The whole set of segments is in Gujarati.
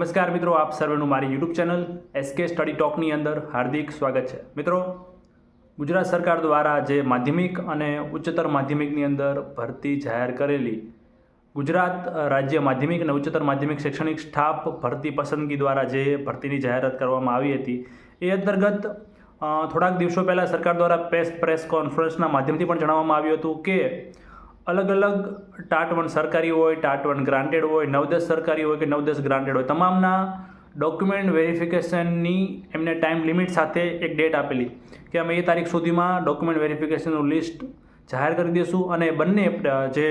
નમસ્કાર મિત્રો, આપ સર્વેનું મારી યુટ્યુબ ચેનલ એસકે સ્ટડી ટોકની અંદર હાર્દિક સ્વાગત છે. મિત્રો, ગુજરાત સરકાર દ્વારા જે માધ્યમિક અને ઉચ્ચતર માધ્યમિકની અંદર ભરતી જાહેર કરેલી ગુજરાત રાજ્ય માધ્યમિક અને ઉચ્ચતર માધ્યમિક શૈક્ષણિક સ્ટાફ ભરતી પસંદગી દ્વારા જે ભરતીની જાહેરાત કરવામાં આવી હતી, એ અંતર્ગત થોડાક દિવસો પહેલાં સરકાર દ્વારા પ્રેસ પ્રેસ કોન્ફરન્સના માધ્યમથી પણ જણાવવામાં આવ્યું હતું કે અલગ અલગ ટાટ વન સરકારી હોય ટાટ વન ગ્રાન્ટેડ હોય, નવદસ સરકારી હોય કે નવદસ ગ્રાન્ટેડ હોય, તમામના ડોક્યુમેન્ટ વેરિફિકેશનની એમને ટાઈમ લિમિટ સાથે એક ડેટ આપેલી કે અમે એ તારીખ સુધીમાં ડોક્યુમેન્ટ વેરિફિકેશનનું લિસ્ટ જાહેર કરી દઈશું અને બંને જે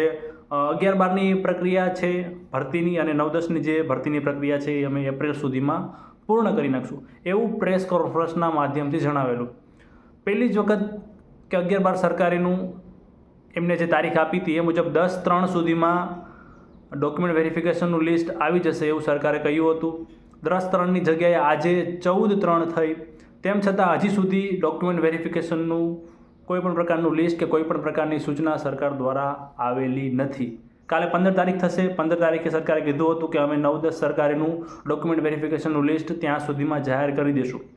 અગિયાર બારની પ્રક્રિયા છે, ભરતીની અને નવ દસની જે ભરતીની પ્રક્રિયા છે એ અમે એપ્રિલ સુધીમાં પૂર્ણ કરી નાખશું. એવું પ્રેસ કોન્ફરન્સના માધ્યમથી જણાવેલું. પહેલી જ વખત કે અગિયાર બાર સરકારીનું એમને જે તારીખ આપી હતી એ મુજબ દસ ત્રણ સુધીમાં ડોક્યુમેન્ટ વેરિફિકેશનનું લિસ્ટ આવી જશે એવું સરકારે કહ્યું હતું. દસ ત્રણની જગ્યાએ આજે ચૌદ ત્રણ થઈ. તેમ છતાં હજી સુધી ડોક્યુમેન્ટ વેરિફિકેશનનું કોઈ પણ પ્રકારનું લિસ્ટ કે કોઈ પણ પ્રકારની સૂચના સરકાર દ્વારા આવેલી નથી. કાલે પંદર તારીખ થશે. પંદર તારીખે સરકારે કીધું હતું કે અમે નવ દસ સરકારીનું ડોક્યુમેન્ટ વેરિફિકેશનનું લિસ્ટ ત્યાં સુધીમાં જાહેર કરી દઈશું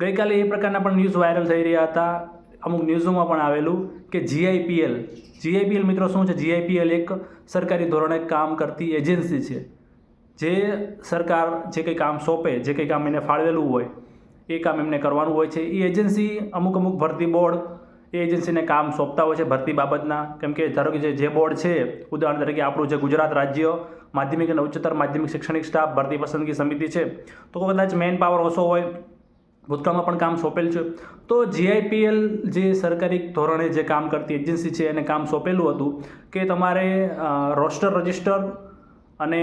ગઈકાલે એ પ્રકારના પણ ન્યૂઝ વાયરલ થઈ રહ્યા હતા. અમુક ન્યૂઝોમાં પણ આવેલું કે જીઆઈપીએલ જીઆઈપીએલ મિત્રો શું છે? જીઆઈપીએલ એક સરકારી ધોરણે કામ કરતી એજન્સી છે. જે સરકાર જે કંઈ કામ સોંપે, જે કંઈ કામ એને ફાળવેલું હોય, એ કામ એમને કરવાનું હોય છે. એ એજન્સી અમુક અમુક ભરતી બોર્ડ એ એજન્સીને કામ સોંપતા હોય છે ભરતી બાબતના. કેમ કે ધારો કે જે બોર્ડ છે, ઉદાહરણ તરીકે આપણું જે ગુજરાત રાજ્ય માધ્યમિક અને ઉચ્ચતર માધ્યમિક શૈક્ષણિક સ્ટાફ ભરતી પસંદગી સમિતિ છે, તો કદાચ મેન પાવર ઓછો હોય ભૂતકાળમાં પણ કામ સોંપેલ છે. તો જીઆઈપીએલ જે સરકારી ધોરણે જે કામ કરતી એજન્સી છે, એને કામ સોંપેલું હતું કે તમારે રોસ્ટર રજિસ્ટર અને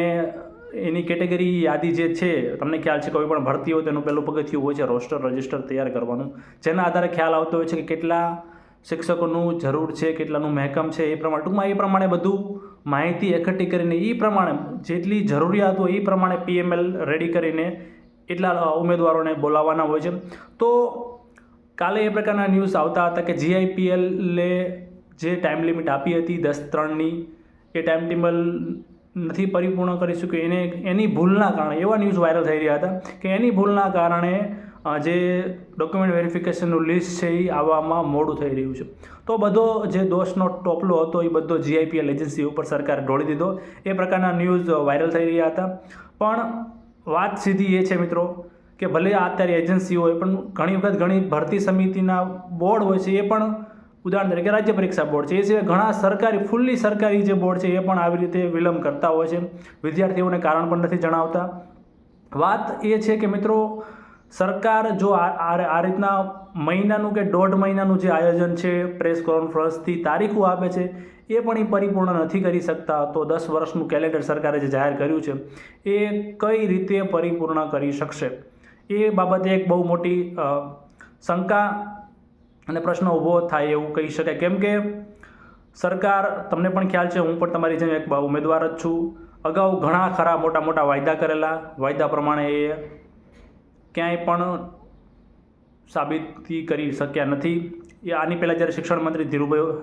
એની કેટેગરી યાદી જે છે, તમને ખ્યાલ છે, કોઈ પણ ભરતી હોય તેનું પહેલું પગથિયું હોય છે, રોસ્ટર રજિસ્ટર તૈયાર કરવાનું. જેના આધારે ખ્યાલ આવતો હોય છે કે કેટલા શિક્ષકોનું જરૂર છે, કેટલાનું મહેકમ છે, એ પ્રમાણે, ટૂંકમાં એ પ્રમાણે બધું માહિતી એકઠી કરીને એ પ્રમાણે જેટલી જરૂરિયાત હોય એ પ્રમાણે પીએમએલ રેડી કરીને એટલા ઉમેદવારોને બોલાવવાના હોય છે. તો કાલે એ પ્રકારના ન્યૂઝ આવતા હતા કે જીઆઈપીએલે જે ટાઈમ લિમિટ આપી હતી દસ ત્રણની, એ ટાઈમ ટેબલ નથી પરિપૂર્ણ કરી શક્યું એને, એની ભૂલના કારણે, એવા ન્યૂઝ વાયરલ થઈ રહ્યા હતા કે એની ભૂલના કારણે જે ડોક્યુમેન્ટ વેરિફિકેશનનું લિસ્ટ છે એ આવવામાં મોડું થઈ રહ્યું છે. તો બધો જે દોષનો ટોપલો હતો એ બધો જીઆઈપીએલ એજન્સી ઉપર સરકારે ઢોળી દીધો. એ પ્રકારના ન્યૂઝ વાયરલ થઈ રહ્યા હતા. પણ વાત સીધી એ છે મિત્રો, કે ભલે અત્યારે એજન્સી હોય, પણ ઘણી વખત ઘણી ભરતી સમિતિના બોર્ડ હોય છે, એ પણ ઉદાહરણ તરીકે રાજ્ય પરીક્ષા બોર્ડ છે. એ સિવાય ઘણા સરકારી ફૂલ્લી સરકારી જે બોર્ડ છે, એ પણ આવી રીતે વિલંબ કરતા હોય છે. વિદ્યાર્થીઓને કારણ પણ નથી જણાવતા. વાત એ છે કે મિત્રો, સરકાર જો આ રીતના મહિનાનું કે દોઢ મહિનાનું જે આયોજન છે પ્રેસ કોન્ફરન્સથી તારીખો આપે છે એ પણ એ પરિપૂર્ણ નથી કરી શકતા. તો દસ વર્ષનું કેલેન્ડર સરકારે જે જાહેર કર્યું છે, એ કઈ રીતે પરિપૂર્ણ કરી શકશે? એ બાબતે એક બહુ મોટી શંકા અને પ્રશ્ન ઊભો થાય એવું કહી શકાય. કેમ કે સરકાર, તમને પણ ખ્યાલ છે, હું પણ તમારી જેમ એક ઉમેદવાર જ છું. અગાઉ ઘણા ખરા મોટા મોટા વાયદા કરેલા. વાયદા પ્રમાણે એ ક્યાંય પણ સાબિતી કરી શક્યા નથી. એ આની પહેલાં જ્યારે શિક્ષણ મંત્રી ધીરુભાઈ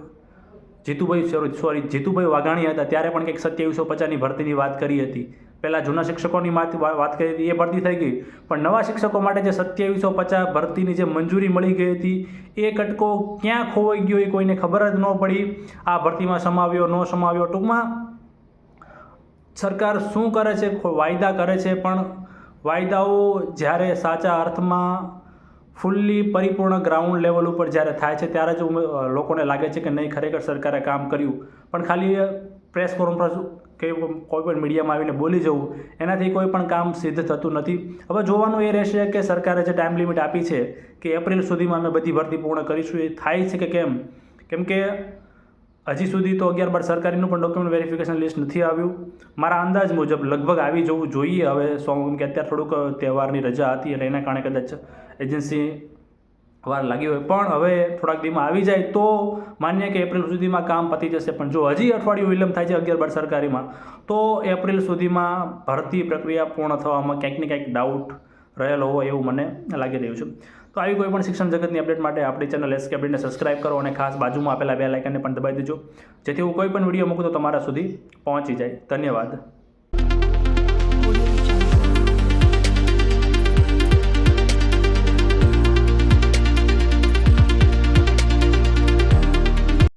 જીતુભાઈ સોરી જીતુભાઈ વાઘાણી હતા. ત્યારે પણ કંઈક સત્યાવીસો પચાસની ભરતીની વાત કરી હતી. પહેલાં જૂના શિક્ષકોની વાત કરી હતી, એ ભરતી થઈ ગઈ. પણ નવા શિક્ષકો માટે જે સત્યાવીસો પચાસ ભરતીની જે મંજૂરી મળી ગઈ હતી, એ કટકો ક્યાં ખોવાઈ ગયો એ કોઈને ખબર જ ન પડી. આ ભરતીમાં સમાવ્યો, ન સમાવ્યો, ટૂંકમાં સરકાર શું કરે છે વાયદા કરે છે, પણ વાયદાઓ જ્યારે સાચા અર્થમાં ફૂલ્લી પરિપૂર્ણ ગ્રાઉન્ડ લેવલ ઉપર જ્યારે થાય છે ત્યારે જ લોકોને લાગે છે કે નહીં ખરેખર સરકારે કામ કર્યું. પણ ખાલી પ્રેસ કોન્ફરન્સ કે કોઈ પણ મીડિયામાં આવીને બોલી જવું, એનાથી કોઈ પણ કામ સિદ્ધ થતું નથી. હવે જોવાનું એ રહેશે કે સરકારે જે ટાઈમ લિમિટ આપી છે કે એપ્રિલ સુધીમાં અમે બધી ભરતી પૂર્ણ કરીશું, એ થાય છે કે કેમ? કેમ કે હજી સુધી તો અગિયાર બાર સરકારીનું પણ ડોક્યુમેન્ટ વેરિફિકેશન લિસ્ટ નથી આવ્યું. મારા અંદાજ મુજબ લગભગ આવી જવું જોઈએ. હવે સોમ કે અત્યારે થોડુંક તહેવારની રજા હતી એટલે એના કારણે કદાચ એજન્સી વાર લાગી હોય. પણ હવે થોડાક દીમાં આવી જાય તો માન્ય કે એપ્રિલ સુધીમાં કામ પતી જશે. પણ જો હજી અઠવાડિયું વિલંબ થાય છે અગિયાર બાર સરકારીમાં, તો એપ્રિલ સુધીમાં ભરતી પ્રક્રિયા પૂર્ણ થવામાં ક્યાંક ને ક્યાંક ડાઉટ રહેલો હોય એવું મને લાગી રહ્યું છે. તો આવી કોઈ પણ શિક્ષણ જગતની અપડેટ માટે આપણી ચેનલ એસ કેબિટને સબસ્ક્રાઇબ કરો અને ખાસ બાજુમાં આપેલા બે લાઇકનને પણ દબાવી દેજો. જેથી હું કોઈ પણ વીડિયો મૂકું તો તમારા સુધી પહોંચી જાય. ધન્યવાદ.